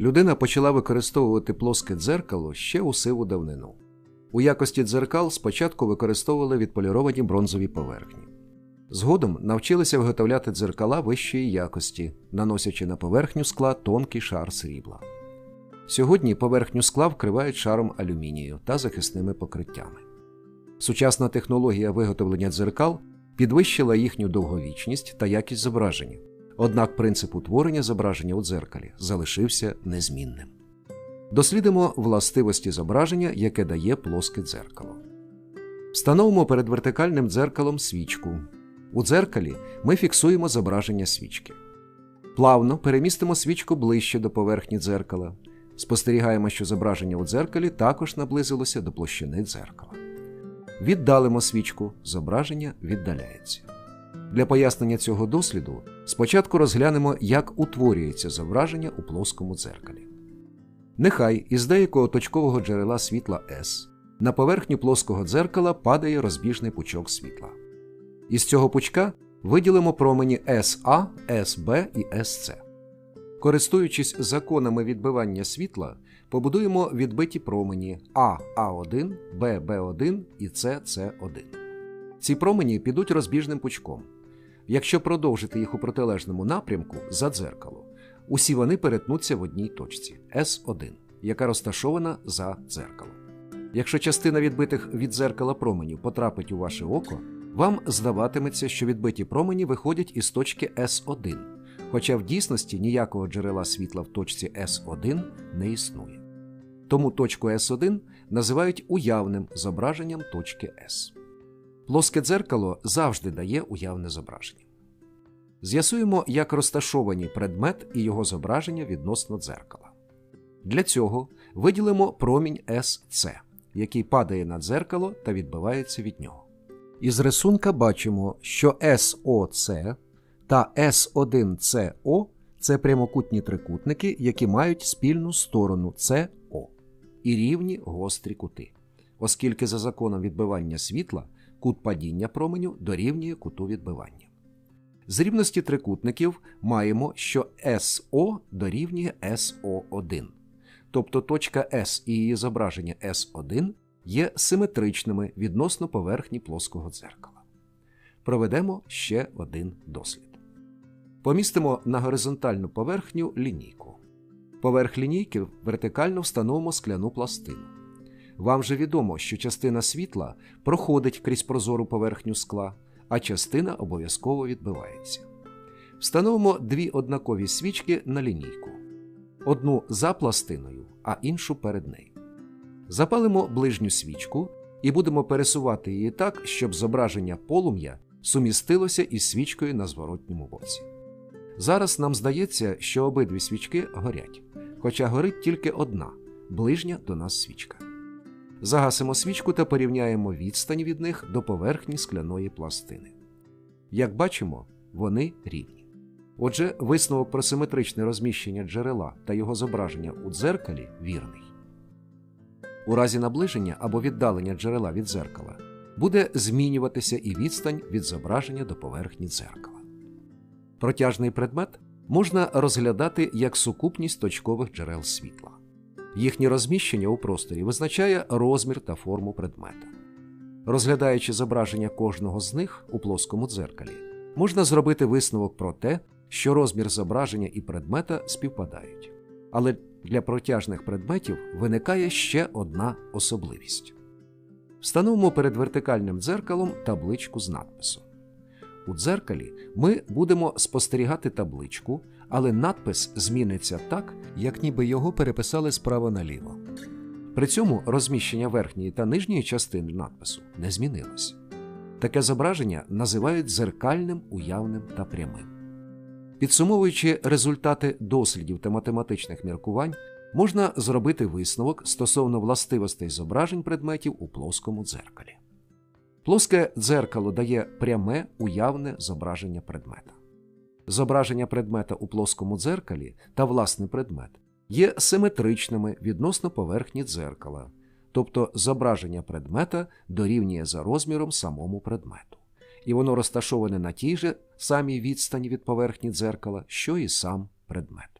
Людина почала використовувати плоске дзеркало ще у сиву давнину. У якості дзеркал спочатку використовували відполіровані бронзові поверхні. Згодом навчилися виготовляти дзеркала вищої якості, наносячи на поверхню скла тонкий шар срібла. Сьогодні поверхню скла вкривають шаром алюмінію та захисними покриттями. Сучасна технологія виготовлення дзеркал підвищила їхню довговічність та якість зображення, однак принцип утворення зображення у дзеркалі залишився незмінним. Дослідимо властивості зображення, яке дає плоске дзеркало. Встановимо перед вертикальним дзеркалом свічку. У дзеркалі ми фіксуємо зображення свічки. Плавно перемістимо свічку ближче до поверхні дзеркала. Спостерігаємо, що зображення у дзеркалі також наблизилося до площини дзеркала. Віддалимо свічку, зображення віддаляється. Для пояснення цього досліду спочатку розглянемо, як утворюється зображення у плоскому дзеркалі. Нехай із деякого точкового джерела світла S на поверхню плоского дзеркала падає розбіжний пучок світла. Із цього пучка виділимо промені SA, SB і SC. Користуючись законами відбивання світла, побудуємо відбиті промені А А1, Б Б1 і С С1. Ці промені підуть розбіжним пучком. Якщо продовжити їх у протилежному напрямку за дзеркало, усі вони перетнуться в одній точці С1, яка розташована за дзеркалом. Якщо частина відбитих від дзеркала променів потрапить у ваше око, вам здаватиметься, що відбиті промені виходять із точки С1, хоча в дійсності ніякого джерела світла в точці С1 не існує. Тому точку С1 називають уявним зображенням точки С. Плоске дзеркало завжди дає уявне зображення. З'ясуємо, як розташовані предмет і його зображення відносно дзеркала. Для цього виділимо промінь SC, який падає на дзеркало та відбивається від нього. Із рисунка бачимо, що SOC та S1CO це прямокутні трикутники, які мають спільну сторону CO і рівні гострі кути, оскільки за законом відбивання світла кут падіння променю дорівнює куту відбивання. З рівності трикутників маємо, що SO дорівнює SO1, тобто точка S і її зображення S1 є симетричними відносно поверхні плоского дзеркала. Проведемо ще один дослід. Помістимо на горизонтальну поверхню лінійку. Поверх лінійки вертикально встановимо скляну пластину. Вам же відомо, що частина світла проходить крізь прозору поверхню скла, а частина обов'язково відбивається. Встановимо дві однакові свічки на лінійку: одну за пластиною, а іншу перед нею. Запалимо ближню свічку і будемо пересувати її так, щоб зображення полум'я сумістилося із свічкою на зворотньому боці. Зараз нам здається, що обидві свічки горять, хоча горить тільки одна ближня до нас свічка. Загасимо свічку та порівняємо відстань від них до поверхні скляної пластини. Як бачимо, вони рівні. Отже, висновок про симетричне розміщення джерела та його зображення у дзеркалі вірний. У разі наближення або віддалення джерела від дзеркала буде змінюватися і відстань від зображення до поверхні дзеркала. Протяжний предмет можна розглядати як сукупність точкових джерел світла. Їхнє розміщення у просторі визначає розмір та форму предмета. Розглядаючи зображення кожного з них у плоскому дзеркалі, можна зробити висновок про те, що розмір зображення і предмета співпадають. Але для протяжних предметів виникає ще одна особливість. Встановимо перед вертикальним дзеркалом табличку з надписом. У дзеркалі ми будемо спостерігати табличку, але надпис зміниться так, як ніби його переписали справа наліво. При цьому розміщення верхньої та нижньої частини надпису не змінилось. Таке зображення називають дзеркальним, уявним та прямим. Підсумовуючи результати дослідів та математичних міркувань, можна зробити висновок стосовно властивостей зображень предметів у плоскому дзеркалі. Плоске дзеркало дає пряме уявне зображення предмета. Зображення предмета у плоскому дзеркалі та власний предмет є симетричними відносно поверхні дзеркала, тобто зображення предмета дорівнює за розміром самому предмету, і воно розташоване на тій же самій відстані від поверхні дзеркала, що і сам предмет.